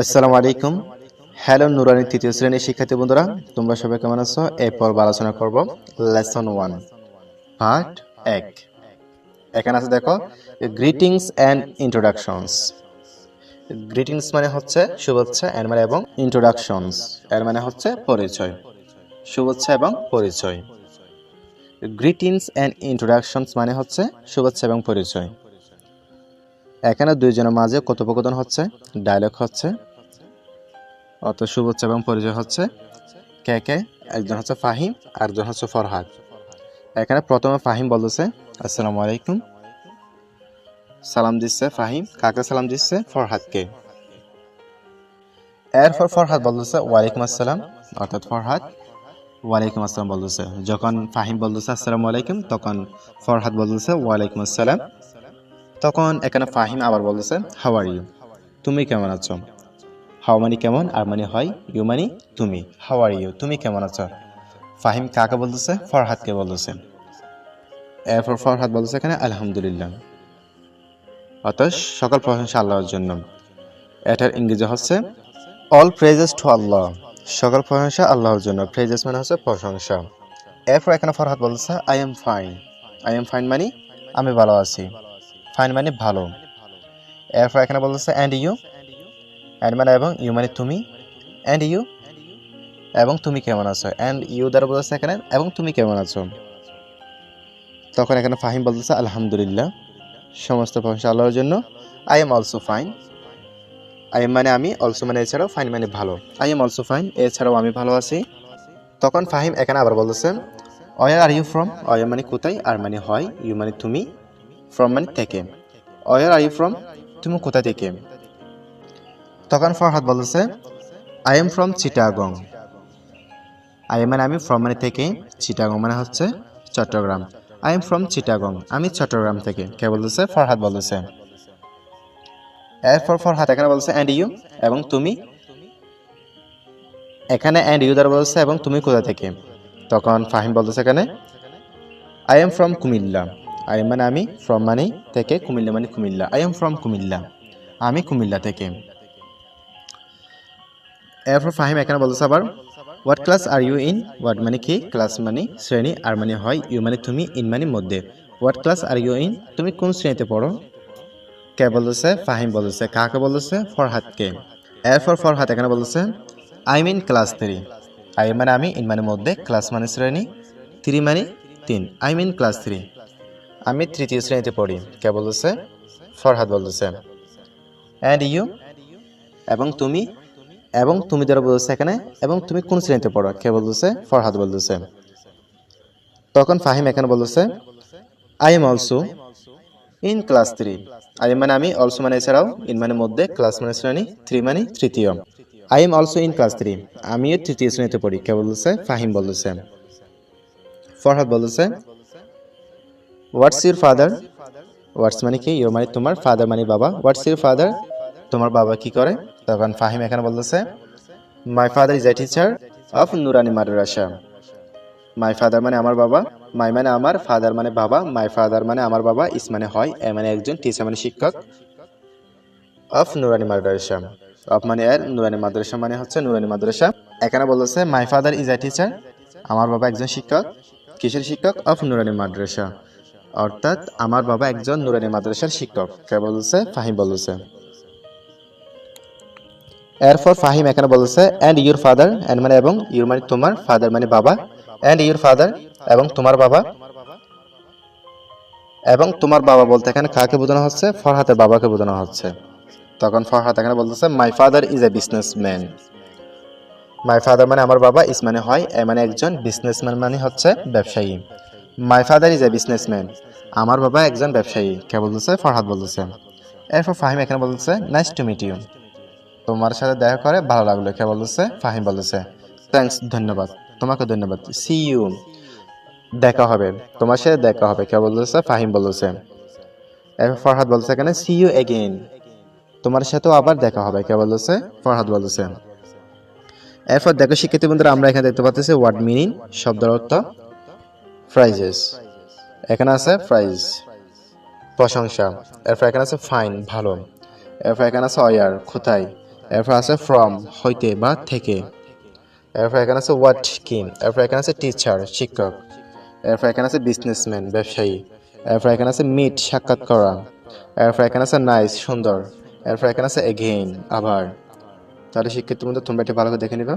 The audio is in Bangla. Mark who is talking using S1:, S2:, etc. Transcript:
S1: আসসালামু আলাইকুম। হ্যালো, নুরানি তৃতীয় শ্রেণির শিক্ষার্থী বন্ধুরা, তোমরা সবাই কেমন আছো? এই পর্ব আলোচনা করব লেসন ওয়ান, পার্ট এক। এখানে আছে দেখো, গ্রিটিংস অ্যান্ড ইন্ট্রোডাকশনস। গ্রিটিংস মানে হচ্ছে শুভেচ্ছা, এর মানে এবং ইন্ট্রোডাকশনস, এর মানে হচ্ছে পরিচয়। শুভেচ্ছা এবং পরিচয়। গ্রিটিংস অ্যান্ড ইন্ট্রোডাকশনস মানে হচ্ছে শুভেচ্ছা এবং পরিচয়। এখানে দুইজনের মাঝে কথোপকথন হচ্ছে, ডায়লগ হচ্ছে অত শুভেচ্ছা এবং পরিচয় হচ্ছে কে কে? একজন হচ্ছে ফাহিম আর একজন হচ্ছে ফরহাদ। এখানে প্রথমে ফাহিম বলতেছে, আসসালামু আলাইকুম। সালাম দিচ্ছে ফাহিম। কাকে সালাম দিচ্ছে? ফরহাদকে। এরপর ফরহাদ বলতেছে, ওয়ালাইকুম আসসালাম। অর্থাৎ ফরহাদ ওয়ালাইকুম আসসালাম বলতেছে। যখন ফাহিম বলতেছে, আসসালামু আলাইকুম, তখন ফরহাদ বলতেছে, ওয়ালাইকুম আসসালাম। তখন এখানে ফাহিম আবার বলতেছে, হাউ আর ইউ? তুমি কেমন আছো? হাও মানে কেমন? আর মানে হয়, ইউ মানে তুমি। হাও আর ইউ, তুমি কেমন আছো? ফাহিম কাকে বলতেছে? ফরহাদকে বলতেছে। এরপর ফরহাদ বলতেছে এখানে, আলহামদুলিল্লাহ। অর্থাৎ সকল প্রশংসা আল্লাহর জন্য। এটার ইংরেজি হচ্ছে অল প্রেজেস টু আল্লাহ সকল প্রশংসা আল্লাহর জন্য। প্রেজেস মানে হচ্ছে প্রশংসা। এরপর এখানে ফরহাদ বলতেছে I am fine I am fine মানে আমি ভালো আছি। ফাইন মানে ভালো। এরপর এখানে বলতেছে অ্যান্ড ইউ অ্যান্ড মানে এবং ইউ মানে তুমি অ্যান্ড ইউ এবং তুমি কেমন আছো? অ্যান্ড ইউ দ্বারা বলতেছে এখানে, এবং তুমি কেমন আছো? তখন এখানে ফাহিম বলতেছে, আলহামদুলিল্লাহ। সমস্ত প্রশংসা আল্লাহর জন্য। I am also fine I am মানে আমি অলসো মানে এছাড়াও ফাইন মানে ভালো। আই এম অলসো ফাইন এছাড়াও আমি ভালো আছি। তখন ফাহিম এখানে আবার বলতেছে where are you from where মানে কোথায়? আর মানে হয়? ইউ মানে তুমি? ফ্রম মানে থেকে? অয়ার আর ইউ ফ্রম তুমি কোথা থেকে? তখন ফরহাদ বলতেছে I am from Chittagong I মানে আমি ফ্রম মানে থেকে চিটাগং মানে হচ্ছে Chattogram. I am from Chittagong আমি চট্টগ্রাম থেকে। কে বলতেছে? ফরহাদ বলতেছে। এরপর ফরহাদ এখানে বলছে অ্যান্ড ইউ এবং তুমি? এখানে অ্যান্ড ইউ দ্বারা বলছে এবং তুমি কোথা থেকে? তখন ফাহিম বলতেছে এখানে I am from Comilla. I am মানে আমি ফ্রম মানে থেকে কুমিল্লা মানে Comilla. I am from Comilla. আমি কুমিল্লা থেকে। এরপর ফাহিম এখানে বলতেছে আবার? What class are you in what মানে কি? ক্লাস মানে শ্রেণি, আর মানে হয় ইউ মানে তুমি ইন মানে মধ্যে। What class are you in তুমি কোন শ্রেণীতে পড়ো? কে বলতেছে? ফাহিম বলতেছে। কাকে বলতেছে? ফরহাদকে এরপর ফরহাদ এখানে বলতেছে? I mean class three I মানে আমি ইন মানে মধ্যে। ক্লাস মানে শ্রেণি। থ্রি মানে তিন। আই মিন ক্লাস থ্রি আমি তৃতীয় শ্রেণীতে পড়ি। কে বলতেছে? ফরহাদ বলতেছে। অ্যান্ড ইউ এবং তুমি? এবং তুমি দ্বারা বলতেছে এখানে, এবং তুমি কোন শ্রেণীতে পড়ো? কে বলতেছে? ফরহাদ বলতেছে। তখন ফাহিম এখানে বলতেছে I am also in class three I am মানে আমি অলসো মানে এছাড়াও ইন মানে মধ্যে ক্লাস মানে শ্রেণি থ্রি মানে তৃতীয়। I am also in class three আমিও তৃতীয় শ্রেণীতে পড়ি, কে বলতেছে? ফাহিম বলতেছে। ফরহাদ বলতেছে হোয়াটস ইউর ফাদার হোয়াটস মানে কি? ইউর মানে তোমার ফাদার মানে বাবা? হোয়াটস ইউর ফাদার তোমার বাবা কি করে? তখন ফাহিম এখানে বলতেছে my father is a teacher of Nurani madrasa my father মানে আমার বাবা মাই মানে আমার ফাদার মানে বাবা মাই ফাদার মানে আমার বাবা ইস মানে হয়, এ মানে একজন টিচার মানে শিক্ষক অফ নুরানি মাদ্রাসা অফ মানে এর নুরানি মাদ্রাসা মানে হচ্ছে নুরানি মাদ্রাসা এখানে বলতেছে my father is a teacher আমার বাবা একজন শিক্ষক, কিসের শিক্ষক? অফ নুরানি মাদ্রাসা অর্থাৎ, আমার বাবা একজন নুরানি মাদ্রাসার শিক্ষক। কে বলছে ফাহিম বলছে এরপর ফাহিম এখানে বলছে অ্যান্ড ইউর ফাদার অ্যান্ড মানে এবং ইউর মানে তোমার ফাদার মানে বাবা। অ্যান্ড ইউর ফাদার এবং তোমার বাবা। এবং তোমার বাবা বলতে এখানে কাকে বোঝানো হচ্ছে? ফরহাতের বাবাকে বোঝানো হচ্ছে। তখন ফরহাত এখানে বলতেছে my father is a businessman my father মানে আমার বাবা ইস মানে হয়, এ মানে একজন বিজনেসম্যান মানে হচ্ছে ব্যবসায়ী। My father is a businessman আমার বাবা একজন ব্যবসায়ী, কে বলতেছে? ফরহাদ বলতেছে। এরপর ফাহিম এখানে বলতেছে নাইস টু মিট ইউ তোমার সাথে দেখা করে ভালো লাগল। কে বলতেছে? ফাহিম বলতেছে থ্যাঙ্কস ধন্যবাদ। তোমাকে ধন্যবাদ। সি ইউ দেখা হবে। তোমার সাথে দেখা হবে। কে বলতেছে? ফাহিম এরপর ফরহাদ বলতেছে এখানে সি ইউ এগেইন তোমার সাথেও আবার দেখা হবে। কে বলতেছে? ফরহাদ বলতেছে। এরপর দেখো, শিক্ষার্থী বন্ধুরা, আমরা এখানে দেখতে পাচ্ছি ওয়ার্ড মিনিং শব্দের অর্থ প্রাইজেস এখানে আছে প্রাইজ প্রশংসা। এরপর এখানে আছে ফাইন ভালো। এরপর এখানে আছে অয়ার কোথায়? এরপর আছে ফ্রম হইতে বা থেকে। এরপর এখানে আছে হোয়াট কি এরপর এখানে আছে টিচার শিক্ষক। এরপর এখানে আছে বিজনেসম্যান ব্যবসায়ী। এরপর এখানে আছে মিট সাক্ষাৎ করা। এরপর এখানে আছে নাইস সুন্দর। এরপর এখানে আছে এগেইন আবার তাহলে শিক্ষার্থী বন্ধু, তোমরা এটি ভালো করে দেখে নিবা।